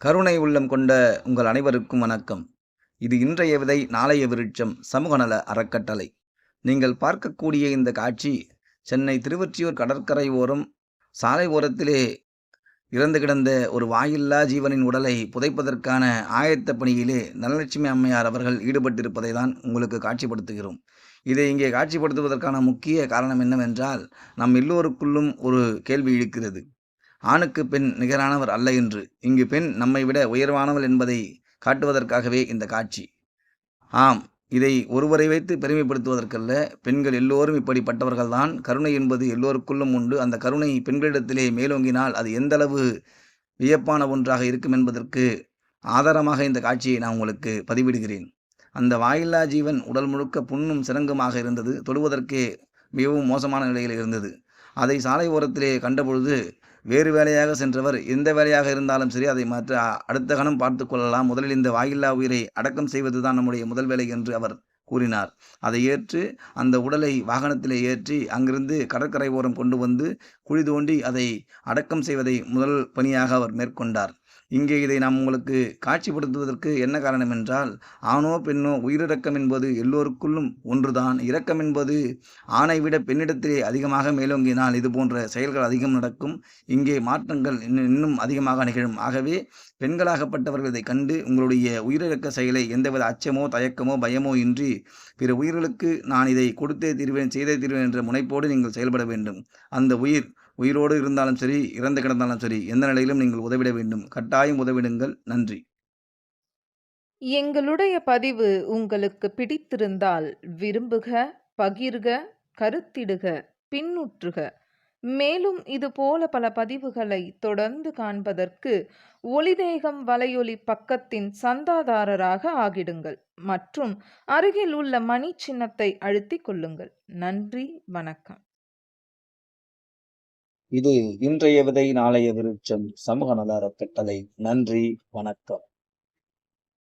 கருணை உள்ளம் கொண்ட உங்கள் அனைவருக்கும் வணக்கம். இது இன்றைய விதை நாளைய விருட்சம் சமூக நல அறக்கட்டளை. நீங்கள் பார்க்கக்கூடிய இந்த காட்சி சென்னை திருவொற்றியூர் கடற்கரை ஓரம் சாலை ஓரத்திலே இறந்து கிடந்த ஒரு வாயில்லா ஜீவனின் உடலை புதைப்பதற்கான ஆயத்த பணியிலே நலலட்சுமி அம்மையார் அவர்கள் ஈடுபட்டிருப்பதை தான் உங்களுக்கு காட்சிப்படுத்துகிறோம். இதை இங்கே காட்சிப்படுத்துவதற்கான முக்கிய காரணம் என்னவென்றால் நம் எல்லோருக்குள்ளும் ஒரு கேள்வி இழுக்கிறது ஆணுக்கு பெண் நிகரானவர் அல்ல என்று. இங்கு பெண் நம்மை விட உயர்வானவள் என்பதை காட்டுவதற்காகவே இந்த காட்சி. ஆம் இதை ஒருவரை வைத்து பெருமைப்படுத்துவதற்கல்ல பெண்கள் எல்லோரும் இப்படிப்பட்டவர்கள்தான் கருணை என்பது எல்லோருக்குள்ளும் உண்டு. அந்த கருணை பெண்களிடத்திலே மேலோங்கினால் அது எந்தளவு வியப்பான ஒன்றாக இருக்கும் என்பதற்கு ஆதாரமாக இந்த காட்சியை நான் உங்களுக்கு பதிவிடுகிறேன். அந்த வாயில்லா ஜீவன் உடல் முழுக்க புண்ணும் சிறங்குமாக இருந்தது. தொடுவதற்கே மிகவும் மோசமான நிலையில் இருந்தது. அதை சாலை ஓரத்திலே கண்டபொழுது வேறு வேலையாக சென்றவர் எந்த வேலையாக இருந்தாலும் சரி அதை மாற்ற அடுத்த கணம் பார்த்து கொள்ளலாம். முதலில் இந்த வாயில்லா உயிரை அடக்கம் செய்வது தான் நம்முடைய முதல் வேலை என்று அவர் கூறினார். அதை ஏற்று அந்த உடலை வாகனத்திலே ஏற்றி அங்கிருந்து கடற்கரை ஓரம் கொண்டு வந்து குழி தோண்டி அதை அடக்கம் செய்வதை முதல் பணியாக அவர் மேற்கொண்டார். இங்கே இதை நாம் உங்களுக்கு காட்சிப்படுத்துவதற்கு என்ன காரணம் என்றால் ஆணோ பெண்ணோ உயிரிறக்கம் என்பது எல்லோருக்குள்ளும் ஒன்றுதான். இரக்கம் என்பது ஆணை விட பெண்ணிடத்திலே அதிகமாக மேலோங்கினால் இது போன்ற செயல்கள் அதிகம் நடக்கும். இங்கே மாற்றங்கள் இன்னும் இன்னும் அதிகமாக நிகழும். ஆகவே பெண்களாகப்பட்டவர்கள் இதை கண்டு உங்களுடைய உயிரிழக்க செயலை எந்தவித அச்சமோ தயக்கமோ பயமோ இன்றி பிற உயிர்களுக்கு நான் இதை கொடுத்தே தீர்வேன் செய்தே தீர்வேன் என்ற முனைப்போடு நீங்கள் செயல்பட வேண்டும். அந்த உயிர் உயிரோடு இருந்தாலும் சரி இறந்து கிடந்தாலும் சரி எந்த நிலையிலும் நீங்கள் உதவிட வேண்டும். கட்டாயம் உதவிடுங்கள். நன்றி. எங்களுடைய பதிவு உங்களுக்கு பிடித்திருந்தால் விரும்புக பகிர்க கருத்திடுக பின்னுற்றுக. மேலும் இதுபோல பல பதிவுகளை தொடர்ந்து காண்பதற்கு ஒளிதேகம் வலையொலி பக்கத்தின் சந்தாதாரராக ஆகிடுங்கள். மற்றும் அருகில் உள்ள மணி சின்னத்தை அழுத்திக் கொள்ளுங்கள். நன்றி. வணக்கம். இது இன்றைய விதை நாளைய விருட்சம். சமூக நல அறக்கட்டளை. நன்றி வணக்கம்.